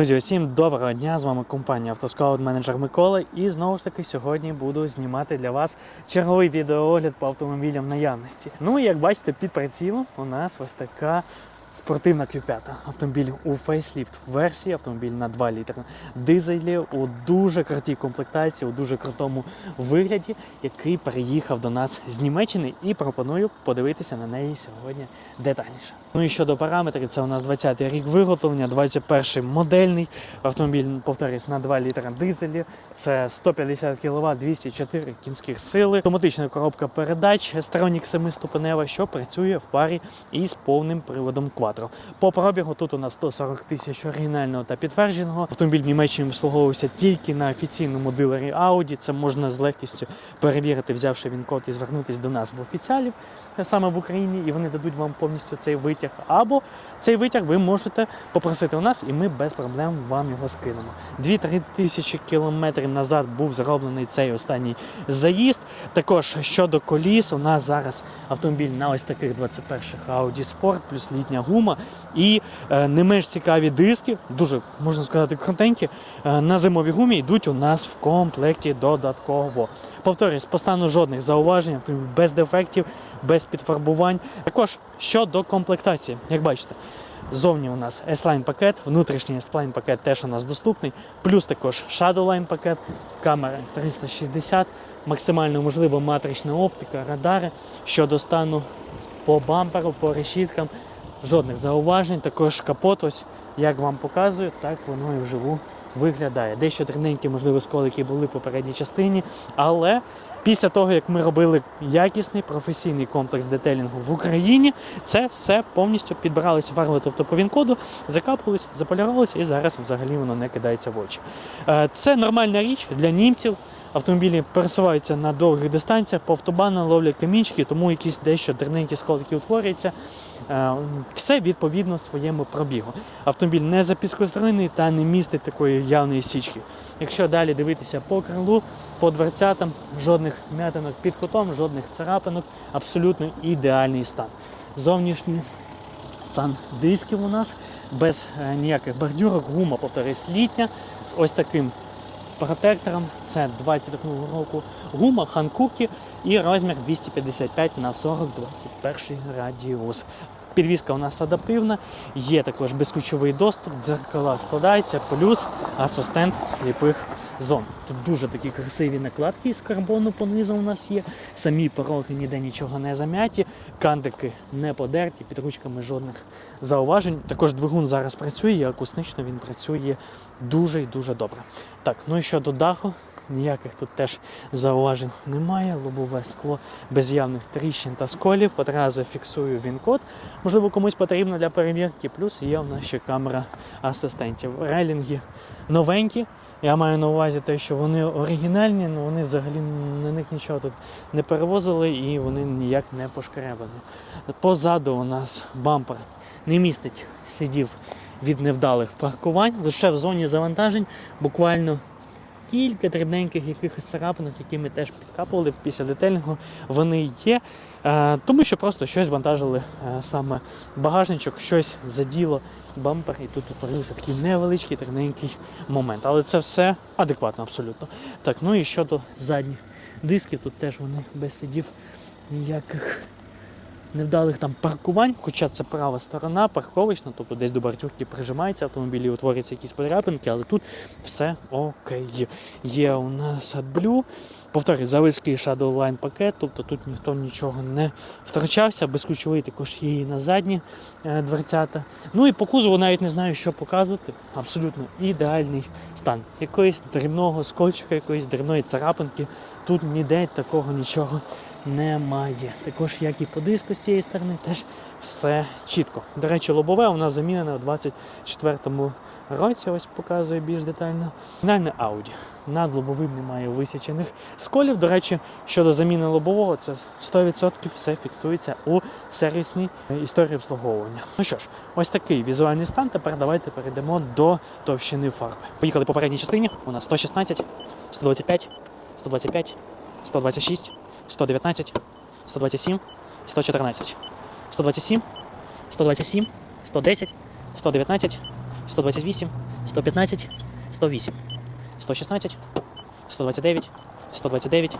Друзі, усім доброго дня! З вами компанія Автоскаут менеджер Микола. І знову ж таки сьогодні буду знімати для вас черговий відеоогляд по автомобілям наявності. Ну і як бачите, під прицілом у нас ось така спортивна Q5. Автомобіль у фейсліфт версії, автомобіль на 2 літри дизелі у дуже крутій комплектації, у дуже крутому вигляді, який переїхав до нас з Німеччини і пропоную подивитися на неї сьогодні детальніше. Ну і щодо параметрів, це у нас 20-й рік виготовлення, 21-й модельний автомобіль, повторюсь, на 2 літра дизелі. Це 150 кВт, 204 кінських сили, автоматична коробка передач, Stronix 7-ступенева, що працює в парі із повним приводом Quattro. По пробігу тут у нас 140 тисяч оригінального та підтвердженого. Автомобіль в Німеччині обслуговувався тільки на офіційному дилері Audi. Це можна з легкістю перевірити, взявши він код і звернутися до нас в офіціалів е, саме в Україні, і вони дадуть вам повністю цей витяг. Або цей витяг ви можете попросити у нас, і ми без проблем вам його скинемо. 2-3 тисячі кілометрів назад був зроблений цей останній заїзд. Також щодо коліс, у нас зараз автомобіль на ось таких 21-х Audi Sport, плюс літня гума і е, не менш цікаві диски, дуже можна сказати, крутенькі. е, на зимовій гумі йдуть у нас в комплекті додатково. Повторюсь, по стану жодних зауважень, без дефектів, без підфарбувань. Також щодо комплектації, як бачите. Ззовні у нас S-Line пакет, внутрішній S-Line пакет теж у нас доступний, плюс також Shadowline пакет, камера 360, максимально можлива матрична оптика, радари. Щодо стану по бамперу, по решіткам, жодних зауважень. Також капот, ось як вам показую, так воно і вживу виглядає. Дещо дрібненькі, можливо, сколики були в попередній частині, але після того, як ми робили якісний професійний комплекс детелінгу в Україні, це все повністю підбиралося фарби, тобто по він-коду, закапувалися, заполірувалися і зараз взагалі воно не кидається в очі. Е, Це нормальна річ для німців. Автомобілі пересуваються на довгих дистанціях, по автобанам ловлять камінчики, тому якісь дещо дрібненькі сколики утворюються. Е, Все відповідно своєму пробігу. Автомобіль не запіскостроєний та не містить такої явної січки. Якщо далі дивитися по крилу, по дверцятам, жодних м'ятинок під кутом, жодних царапинок, абсолютно ідеальний стан. Зовнішній стан дисків у нас без е, ніяких бордюрок, гума, повторюсь, літня з ось таким протектором. Це 22 року гума, ханкуки і розмір 255 на 40 21 радіус. Підвізка у нас адаптивна, є також безключовий доступ, дзеркала складаються, плюс асистент сліпих зон. Тут дуже такі красиві накладки з карбону понизу у нас є. Самі пороги ніде нічого не зам'яті, кандики не подерті, під ручками жодних зауважень. Також двигун зараз працює, і акустично він працює дуже і дуже добре. Так, ну і щодо даху, ніяких тут теж зауважень немає. Лобове скло без явних тріщин та сколів. Одразу фіксую він-код. Можливо, комусь потрібно для перевірки. Плюс є в нас ще камера асистентів. Рейлінги новенькі. Я маю на увазі те, що вони оригінальні, але вони взагалі на них нічого тут не перевозили і вони ніяк не пошкребані. Позаду у нас бампер не містить слідів від невдалих паркувань, лише в зоні завантажень буквально кілька дрібненьких якихось царапинок, які ми теж підкапували після детельного, вони є. Е, тому що просто щось вантажили е, саме багажничок, щось заділо бампер, і тут утворився такий невеличкий дрібненький момент. Але це все адекватно абсолютно. Так, ну і щодо задніх дисків, тут теж вони без слідів ніяких невдалих там паркувань, хоча це права сторона, парковочна, тобто десь до бартюрки прижимається автомобіль і утворюються якісь подряпинки, але тут все окей. Є у нас AdBlue, повторюю, заводський Shadowline пакет, тобто тут ніхто нічого не втрачався, безключовий також є і на задні е, дверцята. Ну і по кузову навіть не знаю, що показувати. Абсолютно ідеальний стан. Якоїсь дрібного скольчика, якоїсь дрібної царапинки. Тут ніде такого нічого немає. Також як і по диску з цієї сторони, теж все чітко. До речі, лобове у нас замінене у 24-му році, ось показує більш детально. Фінальне Audi. Над лобовим немає висічених сколів. До речі, щодо заміни лобового, це 100% все фіксується у сервісній історії обслуговування. Ну що ж, ось такий візуальний стан. Тепер давайте перейдемо до товщини фарби. Поїхали по передній частині. У нас 116, 125, 125, 126. 119, 127, 114, 127, 127, 110, 119, 128, 115, 108, 116, 129, 129,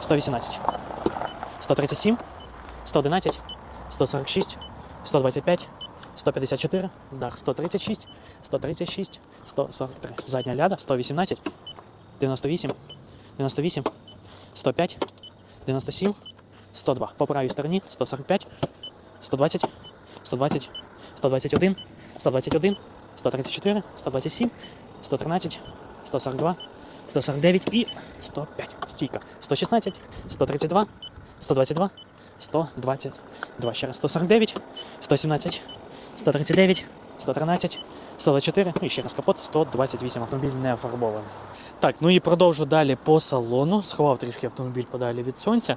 118, 137, 111, 146, 125, 154, дах 136, 136, 143. Задня ляда 118, 98, 98, 105, 97, 102. По правій стороні 145, 120, 120, 121, 121, 134, 127, 113, 142, 149 і 105. Стійка. 116, 132, 122, 122. Ще раз 149, 117, 139, 113, 124, ну і ще раз капот, 128. Автомобіль не фарбований. Так, ну і продовжу далі по салону. Сховав трішки автомобіль подалі від сонця.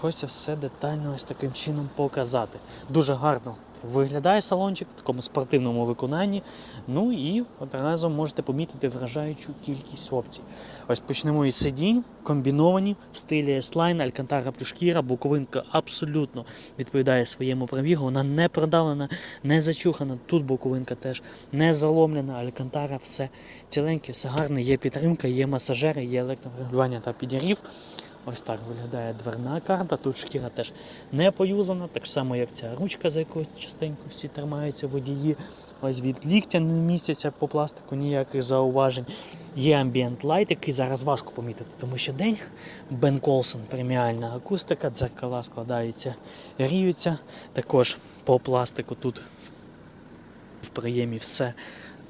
Хочеться все детально ось таким чином показати. Дуже гарно виглядає салончик в такому спортивному виконанні. Ну і одразу можете помітити вражаючу кількість опцій. Ось почнемо із сидінь, комбіновані в стилі S-Line, Алькантара плюс шкіра, боковинка абсолютно відповідає своєму пробігу. Вона не продавлена, не зачухана. Тут боковинка теж не заломлена. Алькантара все ціленьке, все гарне. Є підтримка, є масажери, є електрорегулювання та підігрів. Ось так виглядає дверна карта. Тут шкіра теж не поюзана, так само, як ця ручка, за якусь частенько всі тримаються водії. Ось від ліктя не містяться по пластику ніяких зауважень. Є ambient light, який зараз важко помітити, тому що день Бен Колсон, преміальна акустика, дзеркала складаються, ріються. Також по пластику тут в приємі все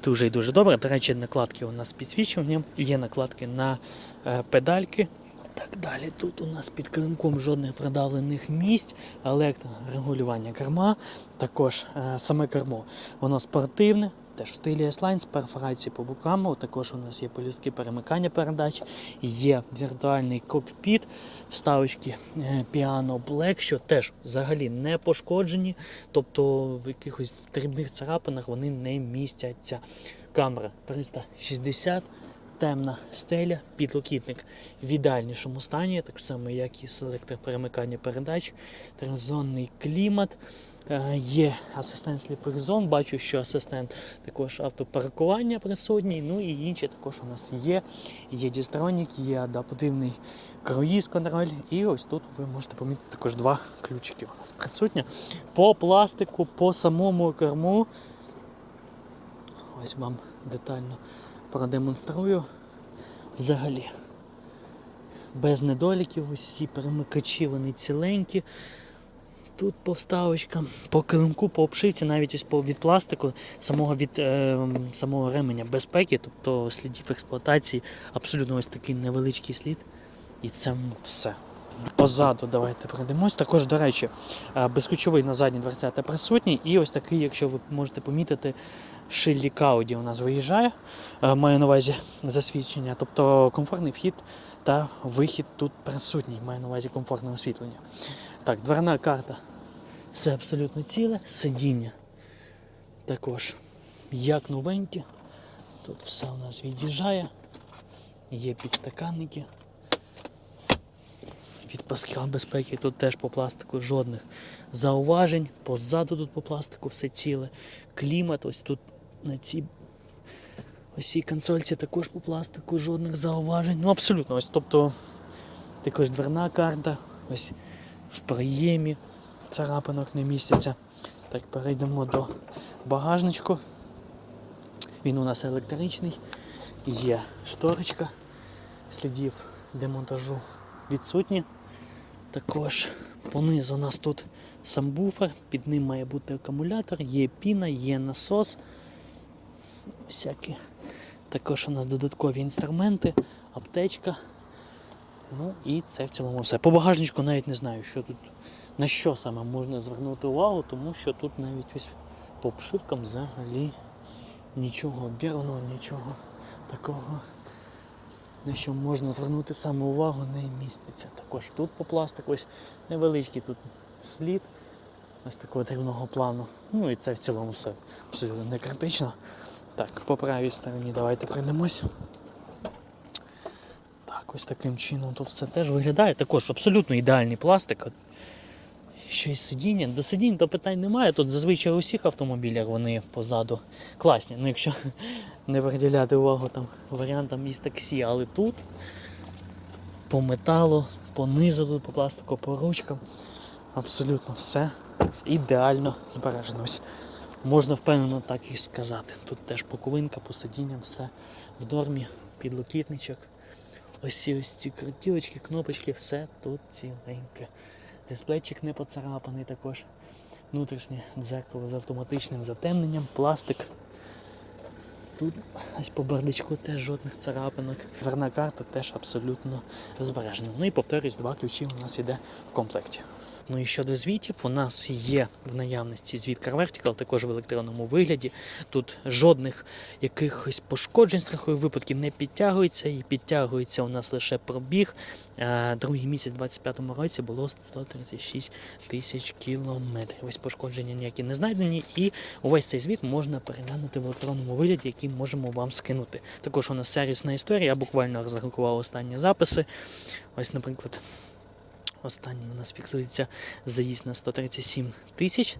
дуже і дуже добре. До речі, накладки у нас з підсвічуванням, є накладки на е, педальки. Так далі. Тут у нас під килимком жодних продавлених місць, електрорегулювання керма, також е, саме кермо. Воно спортивне, теж в стилі S-Line з перфорації по бокам. Також у нас є полістки перемикання передач, є віртуальний кокпіт, вставочки е, Piano Black, що теж взагалі не пошкоджені, тобто в якихось дрібних царапинах вони не містяться. Камера 360 темна стеля, підлокітник в ідеальнішому стані, так само, як і селектор перемикання передач, тризонний клімат. Е, Є асистент сліпих зон. Бачу, що асистент також автопаркування присутній. Ну і інші також у нас є. Є дістронік, є адаптивний круїз контроль. І ось тут ви можете помітити також два ключики у нас присутні. По пластику, по самому керму. Ось вам детально продемонструю. Взагалі, без недоліків, усі перемикачі, вони ціленькі. Тут по вставочкам, по килимку, по обшивці, навіть ось по від пластику, самого від е, самого ременя безпеки, тобто слідів експлуатації, абсолютно ось такий невеличкий слід. І це все. Позаду давайте пройдемось. Також, до речі, е, безключовий на задні дверцята присутній. І ось такий, якщо ви можете помітити, шильдик Audi у нас виїжджає. Е, Маю на увазі засвідчення. Тобто комфортний вхід та вихід тут присутній. Маю на увазі комфортне освітлення. Так, дверна карта. Все абсолютно ціле. Сидіння. Також як новенькі. Тут все у нас від'їжджає. Є підстаканники. Від паска безпеки тут теж по пластику жодних зауважень. Позаду тут по пластику все ціле. Клімат, ось тут на цій ось консольці також по пластику жодних зауважень. Ну абсолютно, ось тобто також дверна карта, ось в приємі царапинок не містяться. Так, перейдемо до багажничку. Він у нас електричний, є шторочка, слідів демонтажу відсутні. Також понизу у нас тут самбуфер, під ним має бути акумулятор, є піна, є насос. Всякі. Також у нас додаткові інструменти, аптечка. Ну і це в цілому все. По багажничку навіть не знаю, що тут, на що саме можна звернути увагу, тому що тут навіть ось по обшивкам взагалі нічого обірваного, нічого такого на що можна звернути саме увагу, не міститься. Також тут по пластику ось невеличкий тут слід ось такого дрібного плану. Ну і це в цілому все абсолютно не критично. Так, по правій стороні давайте пройдемось. Так, ось таким чином тут все теж виглядає. Також абсолютно ідеальний пластик. Ще й сидіння. До сидінь то питань немає. Тут зазвичай у всіх автомобілях вони позаду класні. Ну, якщо не приділяти увагу там варіантам із таксі, але тут по металу, по низу, тут по пластику, по ручкам. Абсолютно все ідеально збережено. Ось Можна впевнено так і сказати. Тут теж боковинка, по сидінням, все в нормі, підлокітничок. Ось ці ось ці крутілочки, кнопочки, все тут ціленьке. Дисплейчик не поцарапаний також. Внутрішнє дзеркало з автоматичним затемненням, пластик. Тут ось по бардачку теж жодних царапинок. Дверна карта теж абсолютно збережена. Ну і повторюсь, два ключі у нас іде в комплекті. Ну і щодо звітів, у нас є в наявності звіт Car Vertical, також в електронному вигляді. Тут жодних якихось пошкоджень страхових випадків не підтягується, і підтягується у нас лише пробіг. Другий місяць у 2025 році було 136 тисяч кілометрів. Ось пошкодження ніякі не знайдені, і увесь цей звіт можна переглянути в електронному вигляді, який можемо вам скинути. Також у нас сервісна історія, я буквально розрахував останні записи. Ось, наприклад. Останній у нас фіксується заїзд на 137 тисяч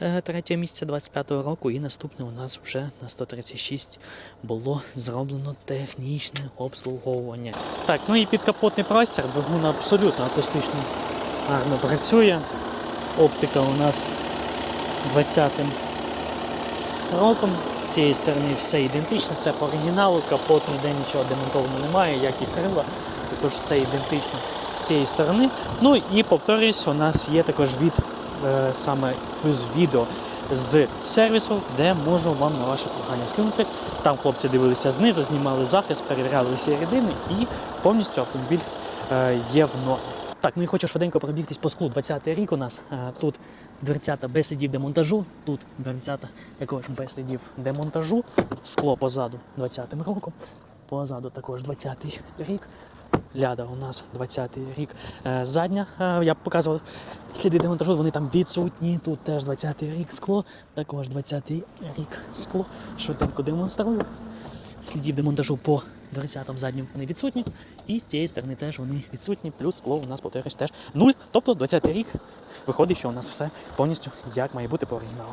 е, третього місяця 25-го року, і наступне у нас вже на 136 було зроблено технічне обслуговування. Так, ну і підкапотний простір, двигун абсолютно акустично гарно працює. Оптика у нас 20-м роком. З цієї сторони все ідентично, все по оригіналу, капот ніде нічого демонтовано немає, як і крила, також все ідентично цієї сторони. Ну і повторюсь, у нас є також від е, саме з відео з сервісу, де можу вам на ваше прохання скинути. Там хлопці дивилися знизу, знімали захист, перевіряли всі рідини і повністю автомобіль е, є в нормі. Так, ну і хочу швиденько пробігтись по склу. 20-й рік у нас е, тут дверцята без слідів демонтажу, тут дверцята також без слідів демонтажу, скло позаду 20-м роком, позаду також 20-й рік. Ляда у нас 20-й рік. Е, Задня, е, я показував сліди демонтажу, вони там відсутні. Тут теж 20-й рік скло, також 20-й рік скло. Швиденько демонструю. Слідів демонтажу по дверцятам заднім вони відсутні. І з цієї сторони теж вони відсутні. Плюс скло у нас повторюсь теж нуль. Тобто 20-й рік виходить, що у нас все повністю як має бути по оригіналу.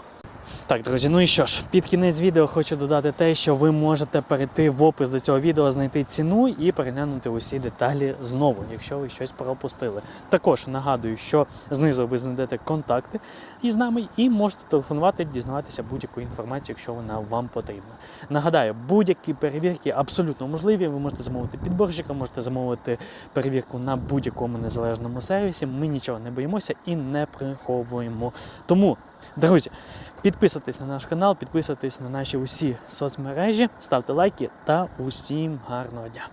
Так, друзі, ну і що ж, під кінець відео хочу додати те, що ви можете перейти в опис до цього відео, знайти ціну і переглянути усі деталі знову, якщо ви щось пропустили. Також нагадую, що знизу ви знайдете контакти із нами і можете телефонувати, дізнаватися будь-яку інформацію, якщо вона вам потрібна. Нагадаю, будь-які перевірки абсолютно можливі. Ви можете замовити підборщика, можете замовити перевірку на будь-якому незалежному сервісі. Ми нічого не боїмося і не приховуємо. Тому, друзі. Підписуйтесь на наш канал, підписуйтесь на наші усі соцмережі, ставте лайки та усім гарного дня.